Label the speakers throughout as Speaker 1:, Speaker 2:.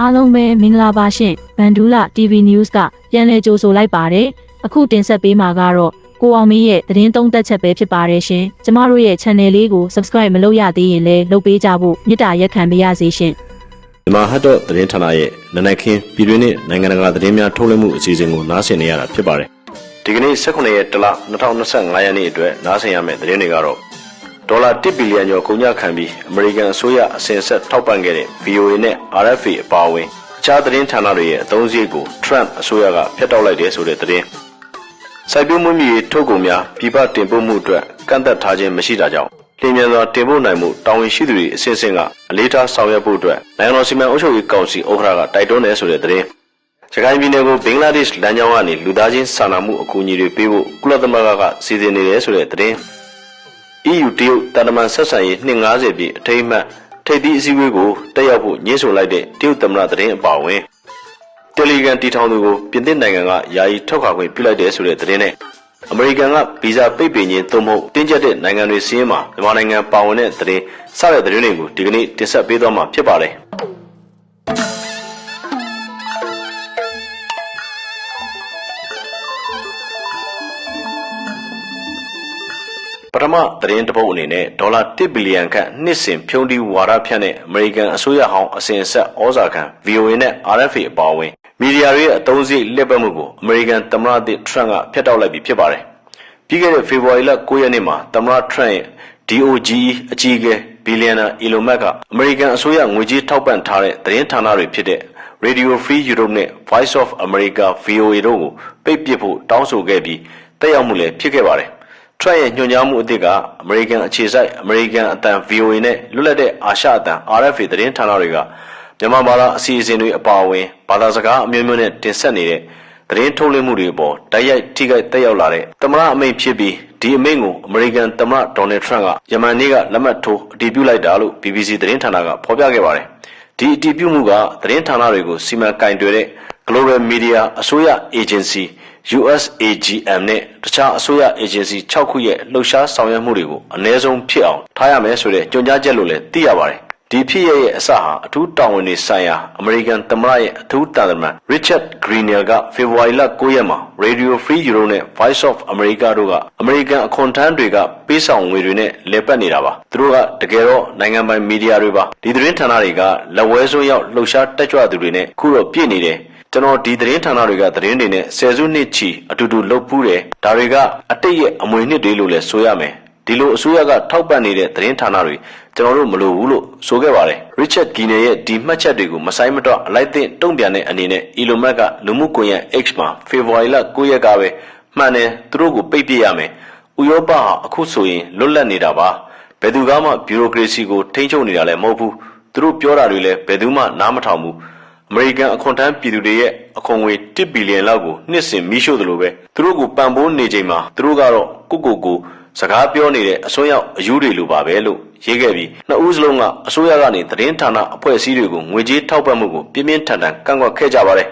Speaker 1: အားလုံးပဲမင်္ဂလာပါရှင်ဗန်ဒူလာ TV News ကပြန်လည်ကြိုဆိုလိုက်ပါတယ်အခုတင်ဆက်ပေးမှာကတော့ကိုအောင်မင်းရဲ့သတင်းသုံးသပ်ချက်ပဲဖြစ်ပါတယ်ရှင်ကျမတို့ရဲ့ channel လေးကို subscribe မလုပ်ရသေးရင်လည်းလုပ်ပေးကြဖို့မေတ္တာရက်ခံပေးရစေရှင်
Speaker 2: မြန်မာဟတ်တော့သတင်းဌာနရဲ့နနက်ခင်းပြည်တွင်းနဲ့နိုင်ငံတကာသတင်းများထုတ်လွှင့်မှုအစီအစဉ်ကိုနားဆင်နေရတာဖြစ်ပါတယ်။ဒီကနေ့18ရက်တလ2025ရက်နေ့အတွက်နားဆင်ရမယ့်သတင်းတွေကတော့ ဒေါ်လာ1ဘီလီယံကျော်ကုန်ကျခံပြီးအမေရိကန်အစိုးရအစဉ်ဆက်ထောက်ပံ့ခဲ့တဲ့ VOA နဲ့ RFA အပါအဝင်အခြားသတင်းဌာနတွေရဲ့အသုံးစရိတ်ကို Trump အစိုးရကဖျက်တောက်လိုက်တယ်ဆိုတဲ့သတင်းစိုက်ပျိုးမွေးမြူရေးထုတ်ကုန်များပြည်ပတင်ပို့မှုအတွက်ကန့်သက်ထားခြင်းမရှိတာကြောင့်လျင်မြန်စွာတင်ပို့နိုင်မှုတာဝန်ရှိသူတွေအစဉ်အဆက်ကအလေးထားဆောင်ရွက်ဖို့အတွက်နိုင်ငံတော်စီမံအုပ်ချုပ်ရေးကောင်စီဥက္ကဋ္ဌကတိုက်တွန်းတယ်ဆိုတဲ့သတင်းရခိုင်ပြည်နယ်ကိုဘင်္ဂလားဒေ့ရှ်လမ်းကြောင်းကနေလူသားချင်းစာနာမှုအကူအညီတွေပေးဖို့ကုလသမဂ္ဂကစီစဉ်နေတယ်ဆိုတဲ့သတင်း EU တရုတ်တန်တမန်ဆက်ဆံရေး250ပြည့်အထိမ်းအမှတ်ထိပ်သီးအစည်းအဝေးကိုတက်ရောက်ဖို့ညှင်းဆိုလိုက်တဲ့တရုတ်သမ္မတသတင်းအပါအဝင်တယ်လီဂရမ်တီထောင်သူကိုပြင်သစ်နိုင်ငံကယာယီထောက်ခံခွင့်ပြုလိုက်တယ်ဆိုတဲ့သတင်းနဲ့အမေရိကန်ကဗီဇာပိတ်ပင်ခြင်းသို့မဟုတ်တင်းကျပ်တဲ့နိုင်ငံတွေစီးရင်မှာမြန်မာနိုင်ငံပါဝင်တဲ့သတင်းစတဲ့သတင်းတွေကိုဒီကနေ့တင်ဆက်ပေးသွားမှာဖြစ်ပါတယ်။ ထမသတင်းတစ်ပုဒ်အနေနဲ့ဒေါ်လာ1ဘီလီယံခန့်နှစ်စဉ်ဖြုံးတီးဝါဒဖြန့်တဲ့အမေရိကန်အစိုးရဟောင်းအစဉ်အဆက်ဩဇာခံ VOA နဲ့ RFA အပါအဝင်မီဒီယာတွေရဲ့အသုံးစရိတ်လက်ပတ်မှုကိုအမေရိကန်သမ္မတသစ်ထရန့်ကဖျက်တောက်လိုက်ပြီဖြစ်ပါတယ်။ပြီးခဲ့တဲ့ဖေဖော်ဝါရီလ9ရက်နေ့မှာသမ္မတထရန့်ရဲ့ DOGE အကြီးအကဲဘီလီယံနာအီလွန်မတ်ကအမေရိကန်အစိုးရငွေကြေးထောက်ပံ့ထားတဲ့သတင်းဌာနတွေဖြစ်တဲ့ Radio Free Europe နဲ့ Voice of America VOA တို့ကိုပိတ်ပစ်ဖို့တောင်းဆိုခဲ့ပြီးတက်ရောက်မှုလည်းဖြစ်ခဲ့ပါတယ်။ ထရန့်ရဲ့ညွှန်ကြားမှုအသစ်ကအမေရိကန်အခြေစိုက်အမေရိကန်အတန် VOA နဲ့လွတ်လပ်တဲ့အာရှအတန် RFA သတင်းဌာနတွေကမြန်မာဘာသာအစီအစဉ်တွေအပါအဝင်ဘာသာစကားအမျိုးမျိုးနဲ့တင်ဆက်နေတဲ့သတင်းထုတ်လွှင့်မှုတွေအပေါ်တိုက်ရိုက်ထိခိုက်တက်ရောက်လာတဲ့သမ္မတအမိန့်ဖြစ်ပြီးဒီအမိန့်ကိုအမေရိကန်သမ္မတဒေါ်နယ်ထရန့်ကယမန်နေ့ကလက်မှတ်ထိုးအတည်ပြုလိုက်တာလို့ BBC သတင်းဌာနကဖော်ပြခဲ့ပါတယ်။ဒီအတည်ပြုမှုကသတင်းဌာနတွေကိုစီမံကင်တွယ်တဲ့ Global Media အစိုးရ Agency USAGM နဲ့တခြားအစိုးရ agency 6ခုရဲ့လှုပ်ရှားဆောင်ရွက်မှုတွေကိုအ ਨੇ ဆုံးဖြစ်အောင်ထားရမယ်ဆိုတဲ့ကြွန်ကြားချက်လို့လည်းသိရပါတယ်။ဒီဖြစ်ရဲ့ရဲ့အစဟာအထူးတာဝန်တွေဆိုင်ရာအမေရိကန်သမ္မတရဲ့အထူးတာဝန် Richard Grenier ကဖေဖော်ဝါရီလ9ရက်မှာ Radio Free Europe နဲ့ Voice of America တို့ကအမေရိကန်အခွန်ထမ်းတွေကပေးဆောင်ငွေတွေနဲ့လဲပတ်နေတာပါ။သူတို့ကတကယ်တော့နိုင်ငံပိုင်မီဒီယာတွေပါ။ဒီသတင်းဌာနတွေကလက်ဝဲစွန်းရောက်လှုပ်ရှားတက်ကြွသူတွေနဲ့ခုတော့ပြည့်နေတယ်။ ကျွန်တော်ဒီသတင်းဌာနတွေကသတင်းတွေနဲ့ဆယ်စုနှစ်ချီအတူတူလှုပ်ဖူးတယ်ဒါတွေကအတိတ်ရဲ့အမွေနှစ်တွေလို့လည်းဆိုရမယ်ဒီလိုအစိုးရကထောက်ပံ့နေတဲ့သတင်းဌာနတွေကျွန်တော်တို့မလိုဘူးလို့ဆိုခဲ့ပါတယ်ရစ်ချက်ဂီနယ်ရဲ့ဒီမှတ်ချက်တွေကိုမဆိုင်မတော့အလိုက်သင့်တုံ့ပြန်တဲ့အနေနဲ့အီလိုမက်ကလူမှုကွန်ရက် X မှာဖေဖော်ဝါရီလ9ရက်ကပဲမှန်တယ်သူတို့ကိုပိတ်ပစ်ရမယ်ဥရောပဟာအခုဆိုရင်လွတ်လပ်နေတာပါဘယ်သူကမှဘီရိုကရေစီကိုထိန်းချုပ်နေတာလည်းမဟုတ်ဘူးသူတို့ပြောတာတွေလည်းဘယ်သူမှနားမထောင်ဘူး အမေရိကန်အခွန်ထမ်းပြည်သူတွေရဲ့အခွန်ငွေ1ဘီလီယံလောက်ကိုနှစ်စဉ်မီးရှို့သလိုပဲသူတို့ကိုပံ့ပိုးနေချိန်မှာသူတို့ကတော့ကိုကိုကိုစကားပြောနေတဲ့အစွန်းရောက်အယူတွေလိုပါပဲလို့ရေးခဲ့ပြီးနှစ်ဦးစလုံးကအစိုးရကနေသတင်းဌာနအဖွဲ့အစည်းတွေကိုငွေကြေးထောက်ပံ့မှုကိုပြင်းပြင်းထန်ထန်ကန့်ကွက်ခဲ့ကြပါတယ်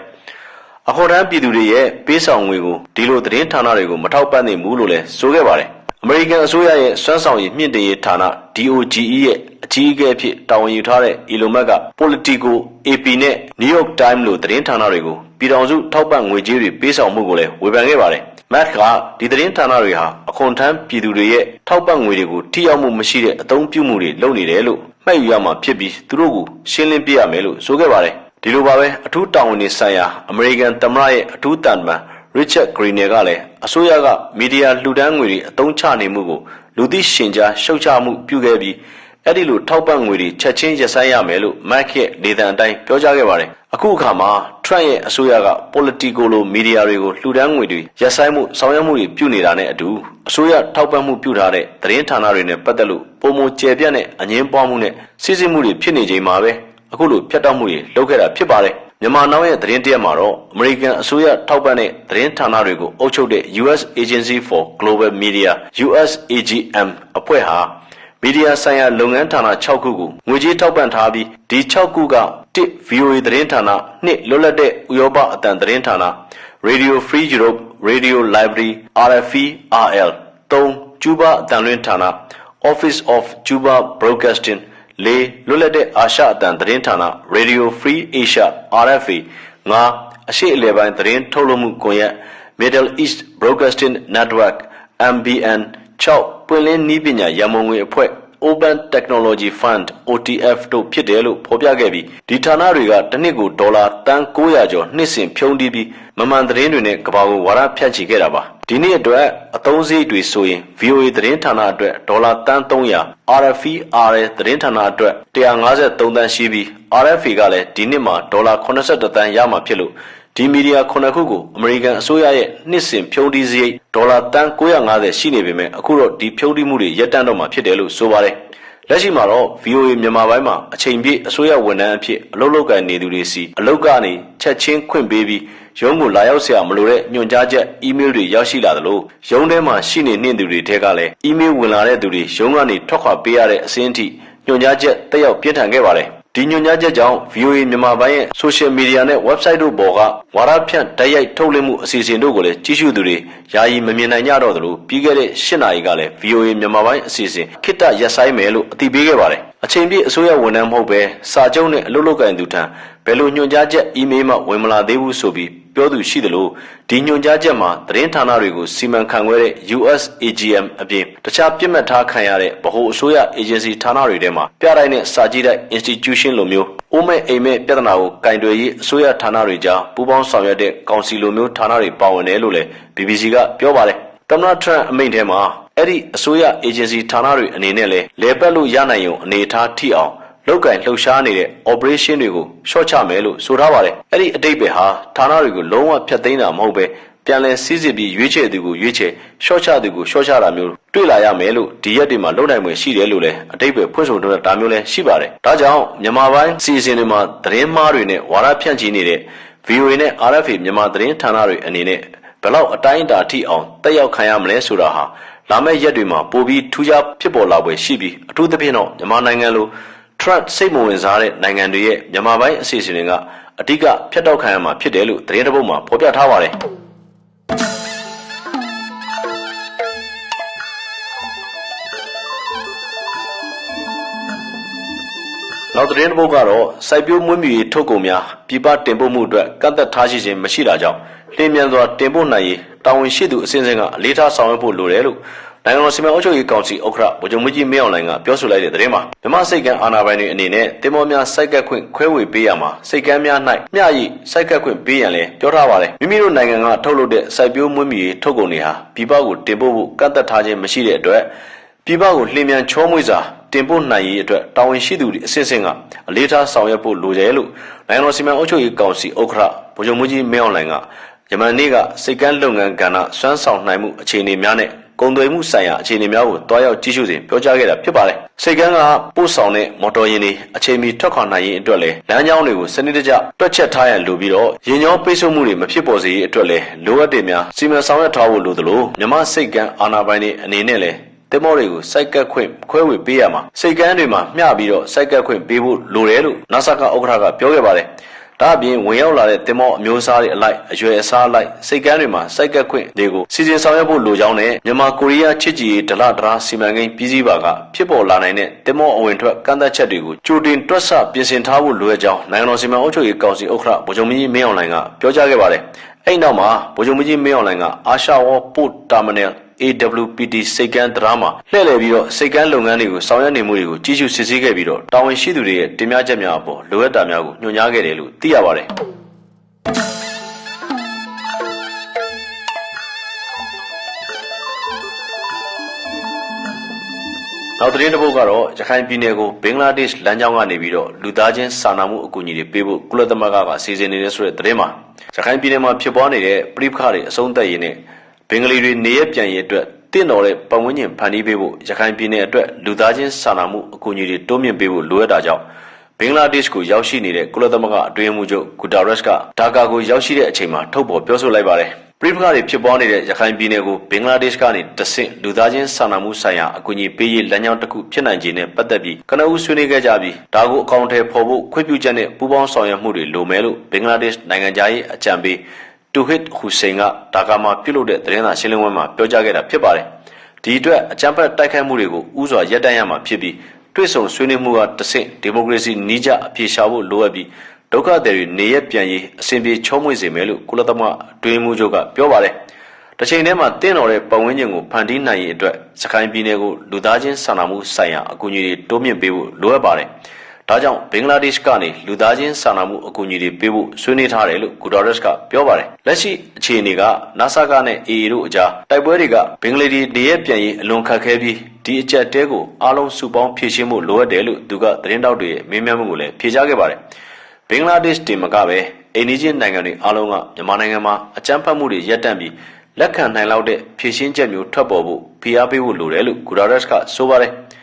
Speaker 2: အခေါ်တန်းပြည်သူတွေရဲ့ပေးဆောင်ငွေကိုဒီလိုသတင်းဌာနတွေကိုမထောက်ပံ့နိုင်ဘူးလို့လည်းဆိုခဲ့ပါတယ် အမေရိကန်အစိုးရရဲ့စွမ်းဆောင်ရည်မြင့်တင်ရေးဌာန DOGE ရဲ့အကြီးအကဲအဖြစ်တာဝန်ယူထားတဲ့ Elon Musk က Politico, AP နဲ့ New York Times လိုသတင်းဌာနတွေကိုပြည်ထောင်စုထောက်ပံ့ငွေကြေးတွေပေးဆောင်မှုကိုလည်းဝေဖန်ခဲ့ပါတယ်။ Musk ကဒီသတင်းဌာနတွေဟာအခွန်ထမ်းပြည်သူတွေရဲ့ထောက်ပံ့ငွေတွေကိုထိရောက်မှုမရှိတဲ့အသုံးပြုမှုတွေလုပ်နေတယ်လို့မှတ်ယူရမှာဖြစ်ပြီးသူတို့ကိုရှင်းလင်းပြရမယ်လို့ဆိုခဲ့ပါတယ်။ဒီလိုပါပဲအထူးတာဝန်တွေဆိုင်ရာအမေရိကန်သမ္မတရဲ့အထူးတန်တမန် Richard Grenier ကလည်းအစိုးရကမီဒီယာလှူဒန်းငွေတွေအသုံးချနေမှုကိုလူသိရှင်ကြားရှုတ်ချမှုပြုခဲ့ပြီးအဲ့ဒီလိုထောက်ပံ့ငွေတွေချက်ချင်းရပ်ဆိုင်းရမယ်လို့ Mark ရဲ့နေတန်အတိုင်းပြောကြားခဲ့ပါတယ်။အခုအခါမှာ Trump ရဲ့အစိုးရက Politico လိုမီဒီယာတွေကိုလှူဒန်းငွေတွေရပ်ဆိုင်းမှုဆောင်ရွက်မှုတွေပြုနေတာနဲ့အတူအစိုးရထောက်ပံ့မှုပြုထားတဲ့သတင်းဌာနတွေနဲ့ပတ်သက်လို့ပုံမကျယ်ပြန့်တဲ့အငင်းပွားမှုနဲ့စစ်စစ်မှုတွေဖြစ်နေချိန်မှာပဲအခုလိုဖြတ်တောက်မှုတွေလုပ်ခဲ့တာဖြစ်ပါတယ်။ မြန်မာနောက်ရဲ့သတင်းတရက်မှာတော့အမေရိကန်အစိုးရထောက်ပံ့တဲ့သတင်းဌာနတွေကိုအုပ်ချုပ်တဲ့ US Agency for Global Media USAGM အဖွဲ့ဟာမီဒီယာဆိုင်ရာလုပ်ငန်းဌာန6ခုကိုငွေကြေးထောက်ပံ့ထားပြီးဒီ6ခုက1 VOA သတင်းဌာန2လွတ်လပ်တဲ့ဥရောပအတန်သတင်းဌာန Radio Free Europe Radio Library RFE RL 3ကျူးဘာအတန်လွှင့်ဌာန Office of Cuba Broadcasting ၄လွတ်လပ်တဲ့အာရှအတန်သတင်းဌာန Radio Free Asia RFA ၅အရှိအလယ်ပိုင်းသတင်းထုတ်လွှင့်မှုကွန်ရက် Middle East Broadcasting Network MBN 6ပွင့်လင်းနည်းပညာရန်ပုံငွေအဖွဲ့ Open Technology Fund OTF တို့ဖြစ်တယ်လို့ဖော်ပြခဲ့ပြီးဒီဌာနတွေကတစ်နှစ်ကိုဒေါ်လာတန်900ကျော်နှစ်စဉ်ဖြုန်းတီးပြီး မမှန်သတင်းတွေနဲ့ကမ္ဘာကိုဝါဒဖြန့်ချီခဲ့တာပါဒီနေ့အတွက်အသုံးစရိတ်တွေဆိုရင် VOA သတင်းဌာနအတွက်ဒေါ်လာတန်300 RFE RL သတင်းဌာနအတွက်153တန်းရှိပြီး RFA ကလည်းဒီနှစ်မှာဒေါ်လာ82တန်းရမှာဖြစ်လို့ဒီမီဒီယာခုနှစ်ခုကိုအမေရိကန်အစိုးရရဲ့နှစ်စဉ်ဖြုန်းတီးစရိတ်ဒေါ်လာတန်950ရှိနေပေမဲ့အခုတော့ဒီဖြုန်းတီးမှုတွေရပ်တန့်တော့မှာဖြစ်တယ်လို့ဆိုပါတယ်။လက်ရှိမှာတော့ VOA မြန်မာပိုင်းမှာအချိန်ပြည့်အစိုးရဝန်ထမ်းအဖြစ်အလုပ်လုပ်ကိုင်နေသူတွေစီအလုပ်ကနေချက်ချင်းခွင့်ပေးပြီး ရုံးကိုလာရောက်ဆရာမလိုတဲ့ညွှန်ကြားချက်အီးမေးလ်တွေရောက်ရှိလာသလိုရုံးထဲမှာရှိနေနှင့်သူတွေထဲကလည်းအီးမေးလ်ဝင်လာတဲ့သူတွေရုံးကနေထွက်ခွာပေးရတဲ့အဆင့်အထိညွှန်ကြားချက်တက်ရောက်ပြင်းထန်ခဲ့ပါတယ်။ဒီညွှန်ကြားချက်ကြောင့် VOA မြန်မာပိုင်းရဲ့ social media နဲ့ website တို့ပေါ်ကဝါဒဖြန့်တိုက်ရိုက်ထုတ်လွှင့်မှုအစီအစဉ်တို့ကိုလည်းကြီးစုသူတွေယာယီမမြင်နိုင်ကြတော့သလိုပြီးခဲ့တဲ့၈နာရီကလည်း VOA မြန်မာပိုင်းအစီအစဉ်ခိတ္တရက်ဆိုင်မယ်လို့အသိပေးခဲ့ပါတယ်။ အချိန်ပြည့်အစိုးရဝန်ထမ်းမဟုတ်ပဲစာချုပ်နဲ့အလုပ်လုပ်ကိုင်သူထံဘယ်လိုညွှန်ကြားချက်အီးမေးလ်မှဝင်မလာသေးဘူးဆိုပြီးပြောသူရှိသလိုဒီညွှန်ကြားချက်မှာသတင်းဌာနတွေကိုစီမံခန့်ခွဲတဲ့ US AGM အပြင်တခြားပြစ်မှတ်ထားခံရတဲ့ဗဟိုအစိုးရ agency ဌာနတွေထဲမှာပြတိုင်းနဲ့စာကြည့်တဲ့ institution လိုမျိုးအိုးမဲ့အိမ်မဲ့ပြဿနာကိုကင်တွယ်ရေးအစိုးရဌာနတွေကြားပူးပေါင်းဆောင်ရွက်တဲ့ကောင်စီလိုမျိုးဌာနတွေပါဝင်တယ်လို့လည်း BBC ကပြောပါတယ်။သမ္မတထရန့်အမိန့်ထဲမှာ အဲ့ဒီအစိုးရ agency ဌာနတွေအနေနဲ့လည်းလဲပတ်လို့ရနိုင်ုံအနေအထားထိအောင်လောက်ကင်လှုပ်ရှားနေတဲ့ operation တွေကိုရှော့ချမယ်လို့ဆိုထားပါတယ်။အဲ့ဒီအတိတ်ပဲဟာဌာနတွေကိုလုံးဝဖျက်သိမ်းတာမဟုတ်ပဲပြန်လည်စည်းစစ်ပြီးရွေးချယ်သူကိုရွေးချယ်ရှော့ချသူကိုရှော့ချတာမျိုးတွေ့လာရမယ်လို့ဒီရက်တွေမှာလုံနိုင်မှုရှိတယ်လို့လည်းအတိတ်ပဲဖွင့်ဆိုထားတာမျိုးလည်းရှိပါတယ်။ဒါကြောင့်မြန်မာပိုင်းစီစဉ်တွေမှာသတင်းမှားတွေနဲ့ဝါဒဖြန့်ချီနေတဲ့ VOA နဲ့ RFA မြန်မာသတင်းဌာနတွေအနေနဲ့ဘယ်လောက်အတိုင်းအတာထိအောင်တက်ရောက်ခံရမလဲဆိုတာဟာ လာမယ့်ရက်တွေမှာပိုပြီးထူးခြားဖြစ်ပေါ်လာပွဲရှိပြီးအထူးသဖြင့်တော့မြန်မာနိုင်ငံလို Trump စိတ်မဝင်စားတဲ့နိုင်ငံတွေရဲ့မြန်မာပိုင်းအစီအစဉ်တွေကအဓိကဖျက်တောက်ခံရမှာဖြစ်တယ်လို့သတင်းတစ်ပုဒ်မှာဖော်ပြထားပါတယ်။ နောက်သတင်းတစ်ပုဒ်ကတော့စိုက်ပျိုးမွေးမြူရေးထုတ်ကုန်များပြည်ပတင်ပို့မှုအတွက်ကန့်သက်ထားရှိခြင်းမရှိတာကြောင့်လျင်မြန်စွာတင်ပို့နိုင်ရေးတာဝန်ရှိသူအစဉ်စဉ်ကအလေးထားဆောင်ရွက်ဖို့လိုတယ်လို့နိုင်ငံတော်စီမံအုပ်ချုပ်ရေးကောင်စီဥက္ကဋ္ဌဗိုလ်ချုပ်မှုကြီးမင်းအောင်လှိုင်ကပြောဆိုလိုက်တဲ့သတင်းမှာမြမစိတ်ကမ်းအာဏာပိုင်တွေအနေနဲ့တင်မောများစိုက်ကတ်ခွင့်ခွဲဝေပေးရမှာစိတ်ကမ်းများ၌မျှရည်စိုက်ကတ်ခွင့်ပေးရန်လည်းပြောထားပါတယ်မိမိတို့နိုင်ငံကထုတ်လုပ်တဲ့စိုက်ပျိုးမွေးမြူရေးထုတ်ကုန်တွေဟာပြည်ပကိုတင်ပို့ဖို့ကန့်သက်ထားခြင်းမရှိတဲ့အတွက်ပြည်ပကိုလျင်မြန်ချောမွေ့စွာ တင်ပို့နိုင်ရေးအတွက်တာဝန်ရှိသူတွေအစစ်အစင်ကအလေးထားဆောင်ရွက်ဖို့လိုတယ်လို့နိုင်ငံတော်စီမံအုပ်ချုပ်ရေးကောင်စီဥက္ကဋ္ဌဗိုလ်ချုပ်မှုကြီးမင်းအောင်လှိုင်ကယမန်နေ့ကစိတ်ကမ်းလုပ်ငန်းကဏ္ဍစွမ်းဆောင်နိုင်မှုအခြေအနေများနဲ့ကုန်သွယ်မှုဆိုင်ရာအခြေအနေများကိုတွားရောက်ကြည့်ရှုစဉ်ပြောကြားခဲ့တာဖြစ်ပါတယ်။စိတ်ကမ်းကပို့ဆောင်တဲ့မော်တော်ယာဉ်တွေအချိန်မီထွက်ခွာနိုင်ရေးအတွက်လည်းလမ်းကြောင်းတွေကိုစနစ်တကျတွက်ချက်ထားရန်လိုပြီးတော့ရင်ကြောပိတ်ဆို့မှုတွေမဖြစ်ပေါ်စေရေးအတွက်လည်းလိုအပ်တဲ့များစီမံဆောင်ရွက်ထားဖို့လိုသလိုမြမစိတ်ကမ်းအာဏာပိုင်တွေအနေနဲ့လည်း တင်မောတွေကိုစိုက်ကတ်ခွင့်ခွဲဝေပေးရမှာစိတ်ကမ်းတွေမှာမျှပြီးတော့စိုက်ကတ်ခွင့်ပေးဖို့လိုတယ်လို့ NASA ကဥက္ကဋ္ဌကပြောခဲ့ပါတယ်။ဒါအပြင်ဝင်ရောက်လာတဲ့တင်မောအမျိုးအစားတွေအလိုက်အရွယ်အစားအလိုက်စိတ်ကမ်းတွေမှာစိုက်ကတ်ခွင့်တွေကိုစီစဉ်ဆောင်ရွက်ဖို့လိုကြောင်းနဲ့မြန်မာကိုရီးယားချစ်ကြည်ရေးဒလဒရာစီမံကိန်းပြည်စည်းပါကဖြစ်ပေါ်လာနိုင်တဲ့တင်မောအဝင်ထွက်ကန့်သက်ချက်တွေကိုကြိုတင်တွက်ဆပြင်ဆင်ထားဖို့လိုအပ်ကြောင်းနိုင်ငံတော်စီမံအုပ်ချုပ်ရေးကောင်စီဥက္ကဋ္ဌဗိုလ်ချုပ်မင်းကြီးမင်းအောင်လှိုင်ကပြောကြားခဲ့ပါတယ်။အဲ့နောက်မှာဗိုလ်ချုပ်မင်းကြီးမင်းအောင်လှိုင်ကအာရှဝေါ်ပို့တာမနယ် AWPT စိတ်ကမ်းဒရာမှာလှည့်လည်ပြီးတော့စိတ်ကမ်းလုပ်ငန်းတွေကိုဆောင်ရွက်နေမှုတွေကိုကြီးစုစစ်ဆေးခဲ့ပြီးတော့တာဝန်ရှိသူတွေရဲ့တင်ပြချက်များအပေါ်လိုအပ်တာများကိုညွှန်ကြားခဲ့တယ်လို့သိရပါတယ်။နောက်သတင်းတစ်ပုဒ်ကတော့ရခိုင်ပြည်နယ်ကိုဘင်္ဂလားဒေ့ရှ်လမ်းကြောင်းကနေပြီးတော့လူသားချင်းစာနာမှုအကူအညီတွေပေးဖို့ကုလသမဂ္ဂကစီစဉ်နေတဲ့ဆိုတဲ့သတင်းမှာရခိုင်ပြည်နယ်မှာဖြစ်ပွားနေတဲ့ပြည်ပခါတွေအဆုံးသတ်ရေးနဲ့ ဘင်္ဂလီတွေနေရပြန်ရေးအတွက်တင့်တော်တဲ့ပတ်ဝန်းကျင်ဖန်တီးပေးဖို့ရခိုင်ပြည်နယ်အတွက်လူသားချင်းစာနာမှုအကူအညီတွေတိုးမြင့်ပေးဖို့လိုအပ်တာကြောင့်ဘင်္ဂလားဒေ့ရှ်ကိုရောက်ရှိနေတဲ့ကုလသမဂ္ဂအတွင်းမှုချုပ်ဂူတာရက်စ်ကဒါကာကိုရောက်ရှိတဲ့အချိန်မှာထုတ်ဖော်ပြောဆိုလိုက်ပါတယ်။ပြည်ပခါတွေဖြစ်ပွားနေတဲ့ရခိုင်ပြည်နယ်ကိုဘင်္ဂလားဒေ့ရှ်ကနေတဆင့်လူသားချင်းစာနာမှုဆိုင်ရာအကူအညီပေးရေးလမ်းကြောင်းတစ်ခုဖြစ်နိုင်ခြေနဲ့ပတ်သက်ပြီးကနဦးဆွေးနွေးခဲ့ကြပြီးဒါကိုအကောင့်ထဲပေါ်ဖို့ခွင့်ပြုချက်နဲ့ပူးပေါင်းဆောင်ရွက်မှုတွေလိုမယ်လို့ဘင်္ဂလားဒေ့ရှ်နိုင်ငံသားရေးအကြံပေး တူဟစ်ဟူစိန်ကဒါကာမှာပြုလုပ်တဲ့သတင်းစာရှင်းလင်းပွဲမှာပြောကြားခဲ့တာဖြစ်ပါတယ်။ဒီအတွက်အကြံဖက်တိုက်ခိုက်မှုတွေကိုဥစွာရပ်တန့်ရမှာဖြစ်ပြီးဒတွေ့ဆုံဆွေးနွေးမှုကတဆင့်ဒီမိုကရေစီနီးကျအပြေရှားဖို့လိုအပ်ပြီးဒုက္ခသည်တွေနေရပြန်ရေးအစဉ်ပြေချုံးမွေ့စေမယ်လို့ကုလသမဂ္ဂအတွင်းမှုချုပ်ကပြောပါတယ်။တစ်ချိန်တည်းမှာတင့်တော်တဲ့ပတ်ဝန်းကျင်ကိုဖန်တီးနိုင်ရေးအတွက်စကိုင်းပြည်နယ်ကိုလူသားချင်းစာနာမှုဆိုင်ရာအကူအညီတွေတိုးမြင့်ပေးဖို့လိုအပ်ပါတယ်။ ဒါကြောင့်ဘင်္ဂလားဒေ့ရှ်ကနေလူသားချင်းစာနာမှုအကူအညီတွေပေးဖို့ဆွေးနွေးထားတယ်လို့ဂူတာရက်စ်ကပြောပါတယ်။လက်ရှိအခြေအနေက NASA ကနဲ့ AA တို့အကြားတိုက်ပွဲတွေကဘင်္ဂလားဒေ့ရှ်နေရပြန်ရေးအလွန်ခက်ခဲပြီးဒီအကြက်တဲကိုအားလုံးစုပေါင်းဖြည့်ရှင်းဖို့လိုအပ်တယ်လို့သူကသတင်းတောက်တွေရဲ့မေးမြန်းမှုကိုလည်းဖြေကြားခဲ့ပါတယ်။ဘင်္ဂလားဒေ့ရှ်တင်မကပဲအိန္ဒိချင်းနိုင်ငံတွေအားလုံးကမြန်မာနိုင်ငံမှာအကြမ်းဖက်မှုတွေရပ်တန့်ပြီးလက်ခံနိုင်လောက်တဲ့ဖြည့်ရှင်းချက်မျိုးထွက်ပေါ်ဖို့ဖိအားပေးဖို့လိုတယ်လို့ဂူတာရက်စ်ကဆိုပါတယ်။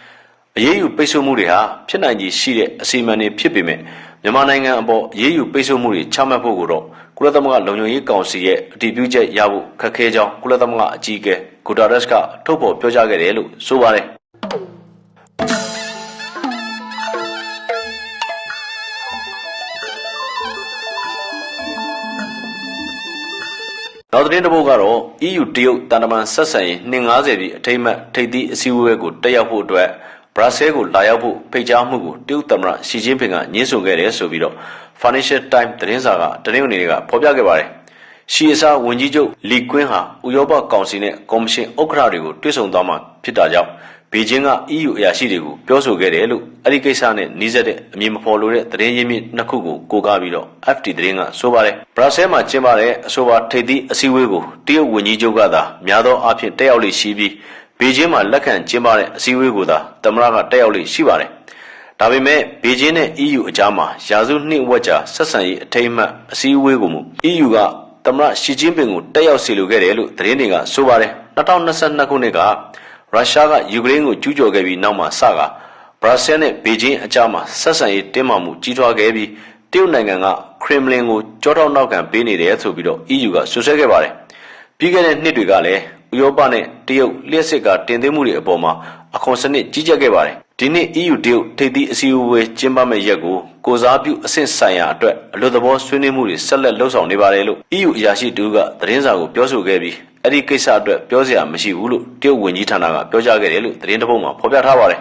Speaker 2: အရေးယူပိတ်ဆို့မှုတွေဟာဖြစ်နိုင်ခြေရှိတဲ့အစီအမံတွေဖြစ်ပေမဲ့မြန်မာနိုင်ငံအပေါ်အရေးယူပိတ်ဆို့မှုတွေချမှတ်ဖို့ကိုတော့ကုလသမဂ္ဂလုံခြုံရေးကောင်စီရဲ့အတည်ပြုချက်ရဖို့ခက်ခဲကြောင်းကုလသမဂ္ဂအကြီးအကဲဂူတာရက်စ်ကထုတ်ဖော်ပြောကြားခဲ့တယ်လို့ဆိုပါတယ်။နောက်သတင်းတစ်ပုဒ်ကတော့ EU တရုတ်တန်တမန်ဆက်ဆံရေး250ပြည်အထိမ်းအမှတ်ထိပ်သီးအစည်းအဝေးကိုတက်ရောက်ဖို့အတွက် ဘရာဆဲကိုလာရောက်ဖို့ဖိတ်ကြားမှုကိုတရုတ်သမ္မတရှီကျင်းဖင်ကညှင်းဆိုခဲ့တယ်ဆိုပြီးတော့ Financial Times သတင်းစာကတနင်္ဂနွေနေ့ကဖော်ပြခဲ့ပါတယ်။ရှီအစားဝန်ကြီးချုပ်လီကွင်းဟာဥရောပကောင်စီနဲ့ကော်မရှင်ဥက္ကဋ္ဌတွေကိုတွေ့ဆုံသွားမှာဖြစ်တာကြောင့်ဘေကျင်းက EU အရာရှိတွေကိုပြောဆိုခဲ့တယ်လို့အဲ့ဒီကိစ္စနဲ့နှီးစပ်တဲ့အမည်မဖော်လိုတဲ့သတင်းရင်းမြစ်နှစ်ခုကိုကိုးကားပြီးတော့ FT သတင်းကဆိုပါတယ်ဘရာဆဲမှာကျင်းပတဲ့အဆိုပါထိပ်သီးအစည်းအဝေးကိုတရုတ်ဝန်ကြီးချုပ်ကသာများသောအားဖြင့်တက်ရောက်လိမ့်ရှိပြီး ဘေကျင်းမှာလက်ခံကျင်းပတဲ့အစည်းအဝေးကိုသာသမ္မတကတက်ရောက်လိမ့်ရှိပါတယ်ဒါပေမဲ့ဘေကျင်းနဲ့ EU အကြားမှာရာစုနှစ်ဝက်ကြာဆက်ဆံရေးအထိမ်းအမှတ်အစည်းအဝေးကိုမူ EU ကသမ္မတရှီကျင်းပင်ကိုတက်ရောက်စေလိုခဲ့တယ်လို့သတင်းတွေကဆိုပါတယ်2022ခုနှစ်ကရုရှားကယူကရိန်းကိုကျူးကျော်ခဲ့ပြီးနောက်မှာစကဘရာဆဲလ်နဲ့ဘေကျင်းအကြားမှာဆက်ဆံရေးတင်းမာမှုကြီးထွားခဲ့ပြီးတရုတ်နိုင်ငံကခရမ်လင်ကိုကြောထောက်နောက်ခံပေးနေတယ်ဆိုပြီးတော့ EU ကဆွဆွဲခဲ့ပါတယ်။ပြီးခဲ့တဲ့နှစ်တွေကလည်း ဥရောပနဲ့တရုတ်လျှက်စစ်ကတင်သွင်းမှုတွေအပေါ်မှာအခွန်စနစ်ကြီးကြပ်ခဲ့ပါတယ်။ဒီနှစ် EU တရုတ်ထိပ်သီးအစည်းအဝေးကျင်းပမယ့်ရက်ကိုကိုစားပြုအဆင့်ဆိုင်ရာအတွက်အလို့သဘောဆွေးနွေးမှုတွေဆက်လက်လှုပ်ဆောင်နေပါတယ်လို့ EU အရာရှိတူကသတင်းစာကိုပြောဆိုခဲ့ပြီးအဲ့ဒီကိစ္စအတွက်ပြောစရာမရှိဘူးလို့တရုတ်ဝန်ကြီးဌာနကပြောကြားခဲ့တယ်လို့သတင်းတစ်ပုဒ်မှာဖော်ပြထားပါတယ်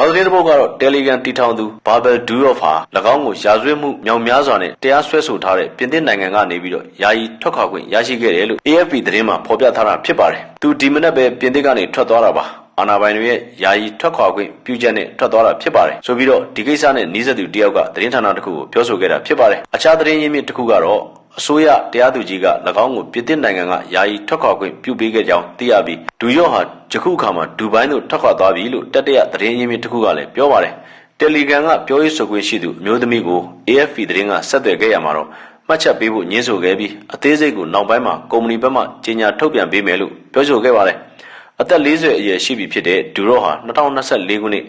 Speaker 2: နောက်သတင်းတစ်ပုဒ်ကတော့ Telegram တီထောင်သူ Babel Durov ဟာ၎င်းကိုရာဇဝတ်မှုမြောင်များစွာနဲ့တရားစွဲဆိုထားတဲ့ပြင်သစ်နိုင်ငံကနေပြီးတော့ယာယီထွက်ခွာခွင့်ရရှိခဲ့တယ်လို့ AFP သတင်းမှာဖော်ပြထားတာဖြစ်ပါတယ်။သူဒီမနက်ပဲပြင်သစ်ကနေထွက်သွားတာပါ။အာနာပိုင်တွေရဲ့ယာယီထွက်ခွာခွင့်ပြုချက်နဲ့ထွက်သွားတာဖြစ်ပါတယ်။ဆိုပြီးတော့ဒီကိစ္စနဲ့နှီးစပ်သူတယောက်ကသတင်းဌာနတစ်ခုကိုပြောဆိုခဲ့တာဖြစ်ပါတယ်။အခြားသတင်းရင်းမြစ်တစ်ခုကတော့ အစိုးရတရားသူကြီးက၎င်းကိုပြည်သစ်နိုင်ငံကယာယီထွက်ခွာခွင့်ပြုပေးခဲ့ကြောင်းသိရပြီးဒူယော့ဟာယခုအခါမှာဒူဘိုင်းသို့ထွက်ခွာသွားပြီလို့တက်တရသတင်းရင်းမြစ်တစ်ခုကလည်းပြောပါတယ်။တယ်လီဂရမ်ကပြောရေးဆိုခွင့်ရှိသူအမျိုးသမီးကို AFP သတင်းကဆက်သွယ်ခဲ့ရမှာတော့မှတ်ချက်ပေးဖို့ညှင်းဆိုခဲ့ပြီးအသေးစိတ်ကိုနောက်ပိုင်းမှာကုမ္ပဏီဘက်မှကြေညာထုတ်ပြန်ပေးမယ်လို့ပြောဆိုခဲ့ပါတယ်။အသက်40အရွယ်ရှိပြီဖြစ်တဲ့ဒူရော့ဟာ2024ခုနှစ်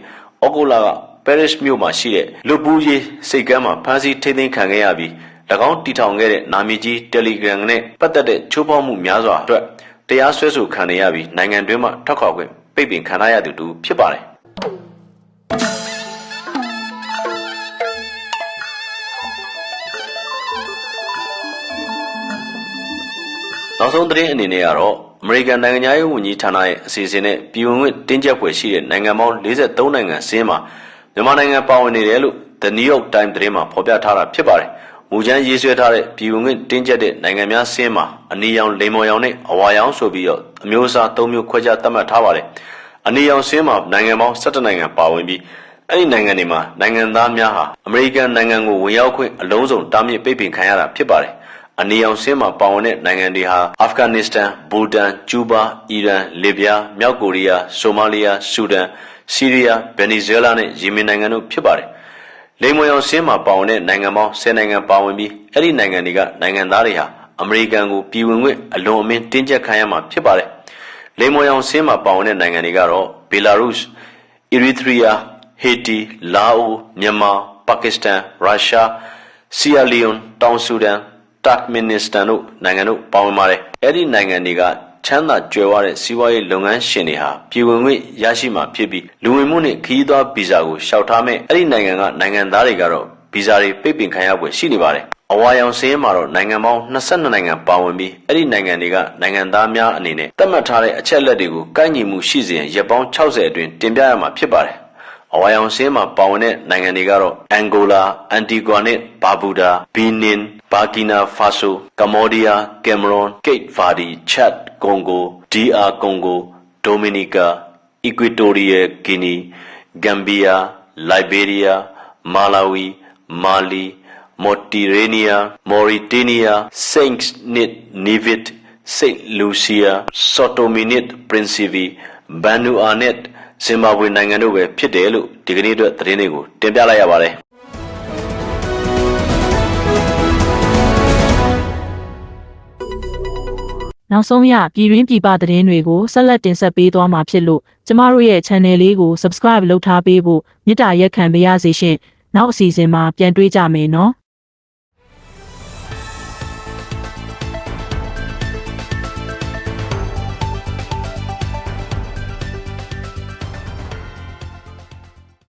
Speaker 2: ဩဂုတ်လကပဲရစ်မြို့မှာရှိတဲ့လူပူးရေးစိတ်ကမ်းမှာဖမ်းဆီးထိန်းသိမ်းခံခဲ့ရပြီး၎ င်းတီထောင်ခဲ့တဲ့နာမည်ကြီး Telegram နဲ့ပတ်သက်တဲ့ချိုးဖောက်မှုများစွာအတွက်တရားစွဲဆိုခံရပြီးနိုင်ငံတွင်းမှထွက်ခွာခွင့်ပိတ်ပင်ခံရသူတူဖြစ်ပါတယ်နောက်ဆုံးသတင်းအနေနဲ့ကတော့အမေရိကန်နိုင်ငံသားရေးဝန်ကြီးဌာနရဲ့အစီအစဉ်နဲ့ပြည်ဝင်ခွင့်တင်းကျပ်ဖွယ်ရှိတဲ့နိုင်ငံပေါင်း43နိုင်ငံစင်းမှာမြန်မာနိုင်ငံပါဝင်နေတယ်လို့ The New York Times သတင်းမှာဖော်ပြထားတာဖြစ်ပါတယ်။ မူချမ်းရေးဆွဲထားတဲ့ပြည်ဝင်ခွင့်တင်းကျပ်တဲ့နိုင်ငံများစင်းမှာအနီရောင်လိမ်မော်ရောင်နဲ့အဝါရောင်ဆိုပြီးတော့အမျိုးအစား၃မျိုးခွဲခြားသတ်မှတ်ထားပါတယ်။အနီရောင်စင်းမှာနိုင်ငံပေါင်း17နိုင်ငံပါဝင်ပြီးအဲ့ဒီနိုင်ငံတွေမှာနိုင်ငံသားများဟာအမေရိကန်နိုင်ငံကိုဝင်ရောက်ခွင့်အလုံးစုံတားမြစ်ပိတ်ပင်ခံရတာဖြစ်ပါတယ်။အနီရောင်စင်းမှာပါဝင်တဲ့နိုင်ငံတွေဟာအာဖဂန်နစ္စတန်၊ဘူတန်၊ကျူးဘား၊အီရန်၊လစ်ဗျား၊မြောက်ကိုရီးယား၊ဆိုမာလီယာ၊ဆူဒန်၊ဆီးရီးယား၊ဗင်နီဇွဲလားနဲ့ယီမင်နိုင်ငံတို့ဖြစ်ပါတယ်။ လိမ်မွေအောင်စင်းမှာပါဝင်တဲ့နိုင်ငံပေါင်း10နိုင်ငံပါဝင်ပြီးအဲ့ဒီနိုင်ငံတွေကနိုင်ငံသားတွေဟာအမေရိကန်ကိုပြည်ဝင်ခွင့်အလွန်အမင်းတင်းကျပ်ခံရမှာဖြစ်ပါတယ်။လိမ်မွေအောင်စင်းမှာပါဝင်တဲ့နိုင်ငံတွေကတော့ဘီလာရုစ်၊အီရီထရီးယား၊ဟေတီ၊လာအို၊မြန်မာ၊ပါကစ္စတန်၊ရုရှား၊ဆီယာလီယွန်၊တောင်ဆူဒန်၊တာ့ခ်မင်နစ္စတန်တို့နိုင်ငံတို့ပါဝင်ပါတယ်။အဲ့ဒီနိုင်ငံတွေက ချမ်းသာကြွယ်ဝတဲ့စီးပွားရေးလုပ်ငန်းရှင်တွေဟာပြည်ဝင်ခွင့်ရရှိမှာဖြစ်ပြီးလူဝင်မှုနှင့်ခရီးသွားဗီဇာကိုလျှောက်ထားမဲ့အဲ့ဒီနိုင်ငံကနိုင်ငံသားတွေကတော့ဗီဇာတွေပိတ်ပင်ခံရပွဲရှိနေပါတယ်အဝါရောင်စင်းမှာတော့နိုင်ငံပေါင်း22နိုင်ငံပါဝင်ပြီးအဲ့ဒီနိုင်ငံတွေကနိုင်ငံသားများအနေနဲ့သတ်မှတ်ထားတဲ့အချက်အလက်တွေကိုကိုက်ညီမှုရှိစေရန်ရက်ပေါင်း60အတွင်းတင်ပြရမှာဖြစ်ပါတယ်။အဝါရောင်စင်းမှာပါဝင်တဲ့နိုင်ငံတွေကတော့အန်ဂိုလာ၊အန်တီဂွာနဲ့ဘာဘူဒါ၊ဘီနင်၊ ဘာကီနာဖာဆို၊ကမ္ဘောဒီးယား၊ကင်မရွန်၊ကိတ်ဗာဒီ၊ချတ်၊ကွန်ဂို၊ဒီအာကွန်ဂို၊ဒိုမီနီကာ၊အီကွေတိုရီယယ်ဂီနီ၊ဂမ်ဘီယာ၊လိုက်ဘေးရီးယား၊မာလာဝီ၊မာလီ၊မော်တီရေနီးယားမော်ရီတေးနီးယားစိန့်နစ်နီဗစ်စိန့်လူစီယာဆော်တိုမီနစ်ပရင်စီဗီဘန်နူအာနက်ဇင်ဘာဘွေနိုင်ငံတို့ပဲဖြစ်တယ်လို့ဒီကနေ့အတွက်သတင်းတွေကိုတင်ပြလိုက်ရပါတယ်
Speaker 1: နောက်ဆုံးရပြည်တွင်းပြည်ပသတင်းတွေကိုဆက်လက်တင်ဆက်ပေးသွားမှာဖြစ်လို့ကျမတို့ရဲ့ channel လေးကို subscribe လုပ်ထားပေးဖို့မေတ္တာရက်ခံပေးရစေရှင်နောက်အစီအစဉ်မှာပြန်တွေ့ကြမယ်နော်